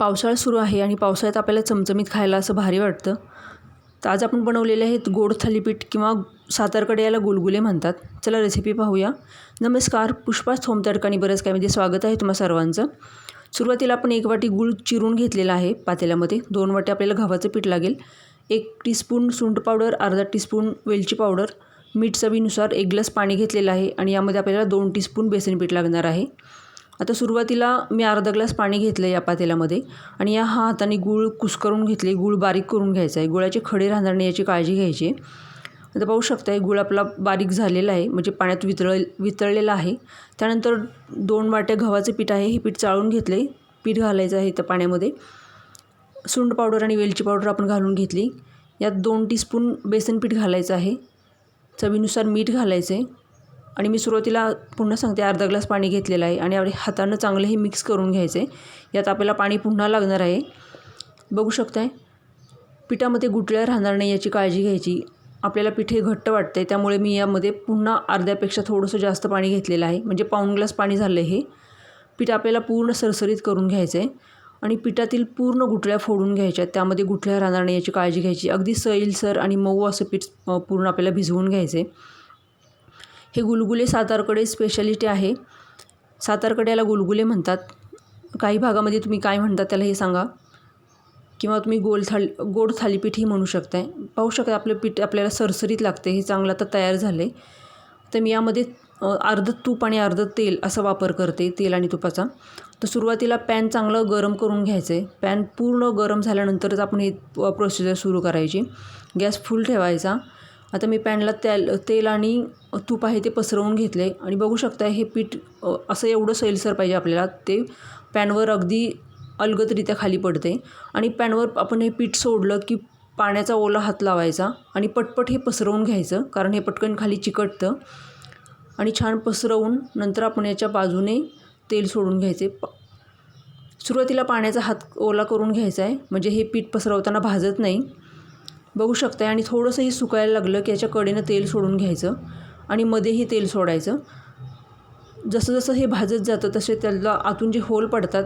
पावसाळा सुरू आहे आणि पावसाळ्यात आपल्याला चमचमीत खायला असं भारी वाटतं. तर आज आपण बनवलेले आहेत गोड थालीपीठ किंवा सातारकडे याला गुलगुले म्हणतात. चला रेसिपी पाहूया. नमस्कार पुष्पाच थोम तडकानी बरंच काय. म्हणजे स्वागत आहे तुम्हा सर्वांचं. सुरुवातीला आपण एक वाटी गूळ चिरून घेतलेला आहे पातेल्यामध्ये. दोन वाटी आपल्याला गव्हाचं पीठ लागेल. एक टीस्पून सुंठ पावडर अर्धा टीस्पून वेलची पावडर मीठ चवीनुसार एक ग्लास पाणी घेतलेलं आहे आणि यामध्ये आपल्याला दोन टीस्पून बेसन पीठ लागणार आहे. आता सुरुवातीला मी अर्धा ग्लास पाणी घेतलं या पातेल्यामध्ये आणि या हा हाताने गूळ कुस्करून घेतले गूळ बारीक करून घ्यायचा आहे गुळाचे खडे राहणार नाही याची काळजी घ्यायची. आता पाहू शकता आहे गूळ आपला बारीक झालेला आहे म्हणजे पाण्यात वितळ वितळलेला आहे. त्यानंतर दोन वाट्या गव्हाचं पीठ आहे हे पीठ चाळून घेतले पीठ घालायचं आहे त्या पाण्यामध्ये. सुंड पावडर आणि वेलची पावडर आपण घालून घेतली. यात दोन टीस्पून बेसन पीठ घालायचं आहे. चवीनुसार मीठ घालायचं आहे आणि मी सुरुवातीला पुन्हा सांगते अर्धा ग्लास पाणी घेतलेलं आहे आणि हातानं चांगलं हे मिक्स करून घ्यायचं. आहे यात आपल्याला पाणी पुन्हा लागणार आहे. बघू शकताय पिठामध्ये गुटल्या राहणार नाही याची काळजी घ्यायची. आपल्याला पीठ हे घट्ट वाटतं आहे त्यामुळे मी यामध्ये पुन्हा अर्ध्यापेक्षा थोडंसं जास्त पाणी घेतलेलं आहे. म्हणजे पाऊण ग्लास पाणी झालं आहे हे. पीठ आपल्याला पूर्ण सरसरीत करून घ्यायचं आहे आणि पिठातील पूर्ण गुटळ्या फोडून घ्यायच्या त्यामध्ये गुटळ्या राहणार नाही याची काळजी घ्यायची. अगदी सैलसर आणि मऊ असं पीठ पूर्ण आपल्याला भिजवून घ्यायचं आहे हे गुलगुले सातारकडे स्पेशालिटी आहे. सातारकडे याला गुलगुले म्हणतात. काही भागामध्ये तुम्ही काय म्हणतात त्याला हे सांगा. किंवा तुम्ही गोल थाली गोड थालीपीठही म्हणू शकताय. पाहू शकता आपलं पीठ आपल्याला सरसरीत लागते. हे चांगलं आता तयार झालं आहे तर मी यामध्ये अर्धं तूप आणि अर्धं तेल असा वापर करते तेल आणि तुपाचा. तर सुरुवातीला पॅन चांगलं गरम करून घ्यायचं आहे पॅन पूर्ण गरम झाल्यानंतरच आपण हे प्रोसिजर सुरू करायची. गॅस फुल ठेवायचा. आता मी पॅनला तेल तेल आणि तूप आहे ते पसरवून घेतले. आणि बघू शकता हे पीठ असं एवढं सैलसर पाहिजे आपल्याला ते पॅनवर अगदी अलगदरित्या खाली पडते. आणि पॅनवर आपण हे पीठ सोडलं की पाण्याचा ओला हात लावायचा आणि पटपट हे पसरवून घ्यायचं कारण हे पटकन खाली चिकटतं. आणि छान पसरवून नंतर आपण याच्या बाजूने तेल सोडून घ्यायचे. सुरुवातीला पाण्याचा हात ओला करून घ्यायचा आहे म्हणजे हे पीठ पसरवताना भाजत नाही. बघू शकताय. आणि थोडंसंही सुकायला लागलं की याच्या कडेनं तेल सोडून घ्यायचं आणि मध्येही तेल सोडायचं. जसं जसं हे भाजत जातं तसे त्याला आतून जे होल पडतात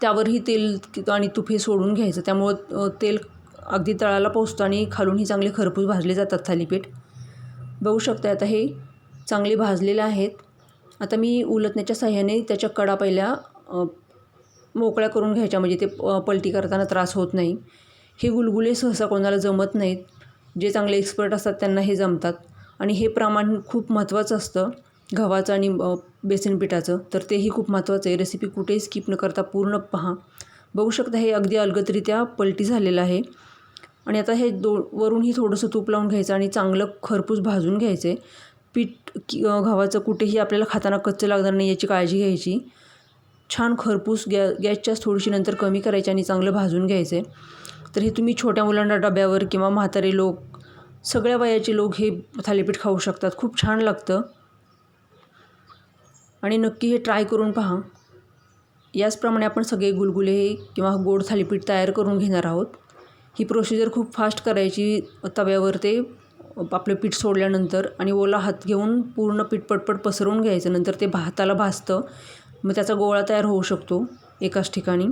त्यावरही तेल आणि तुफे सोडून घ्यायचं. त्यामुळं तेल अगदी तळाला पोचतं आणि खालूनही चांगले खरपूस भाजले जातात थालीपीठ. बघू शकता आता हे चांगले भाजलेले आहेत. आता मी उलटण्याच्या साह्याने त्याच्या कडा पहिल्या मोकळ्या करून घ्यायच्या. म्हणजे ते पलटी करताना त्रास होत नाही. हे गुलगुले सहसा कोणाला जमत नाहीत. जे चांगले एक्सपर्ट असतात त्यांना हे जमतात. आणि हे प्रमाण खूप महत्त्वाचं असतं गव्हाचं आणि बेसन पिठाचं. तर तेही खूप महत्त्वाचं आहे. रेसिपी कुठेही स्किप न करता पूर्ण पहा. बघू शकता हे अगदी अलगदरित्या पलटी झालेलं आहे. आणि आता हे दो वरूनही थोडंसं तूप लावून घ्यायचं आणि चांगलं खरपूस भाजून घ्यायचं. आहे पीठ गव्हाचं कुठेही आपल्याला खाताना कच्चं लागणार नाही याची काळजी घ्यायची. छान खरपूस गॅ गॅसच्याच थोडीशी नंतर कमी करायची आणि चांगलं भाजून घ्यायचं. आहे तर हे तुम्ही छोट्या मुलांना डब्यावर किंवा म्हातारे लोक सगळ्या वयाचे लोक हे थालीपीठ खाऊ शकतात. खूप छान लागतं. आणि नक्की हे ट्राय करून पहा. याचप्रमाणे आपण सगळे गुलगुले किंवा गोड थालीपीठ तयार करून घेणार आहोत. ही प्रोसिजर खूप फास्ट करायची. तव्यावर ते आपलं पीठ सोडल्यानंतर आणि ओला हात घेऊन पूर्ण पीठ पटपट पसरवून घ्यायचं. नंतर ते भाताला भाजतं. मग त्याचा गोळा तयार होऊ शकतो एकाच ठिकाणी.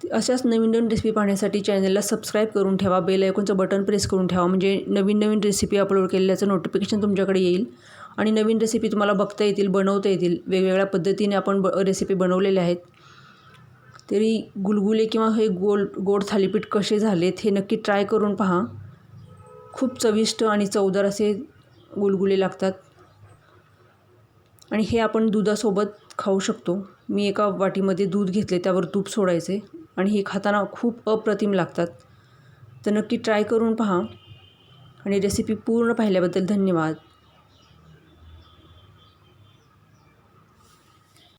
अशाच नवीन नवीन रेसिपी पाहण्यासाठी चॅनलला सबस्क्राईब करून ठेवा. बेल आयकॉनचं बटन प्रेस करून ठेवा. म्हणजे नवीन नवीन रेसिपी अपलोड केल्याचं नोटिफिकेशन तुमच्याकडे येईल. आणि नवीन रेसिपी तुम्हाला बघता येतील बनवता येतील. वेगवेगळ्या पद्धतीने आपण ब रेसिपी बनवलेल्या आहेत. तरी गुलगुले किंवा हे गोल गोड थालीपीठ कसे झालेत हे नक्की ट्राय करून पहा. खूप चविष्ट आणि चवदार असे गुलगुले लागतात. आणि हे आपण दुधासोबत खाऊ शकतो. मी एका वाटीमध्ये दूध घेतले त्यावर तूप सोडायचे. आणि हे खाताना खूप अप्रतिम लागतात. तर नक्की ट्राय करून पहा. आणि रेसिपी पूर्ण पाहिल्याबद्दल धन्यवाद.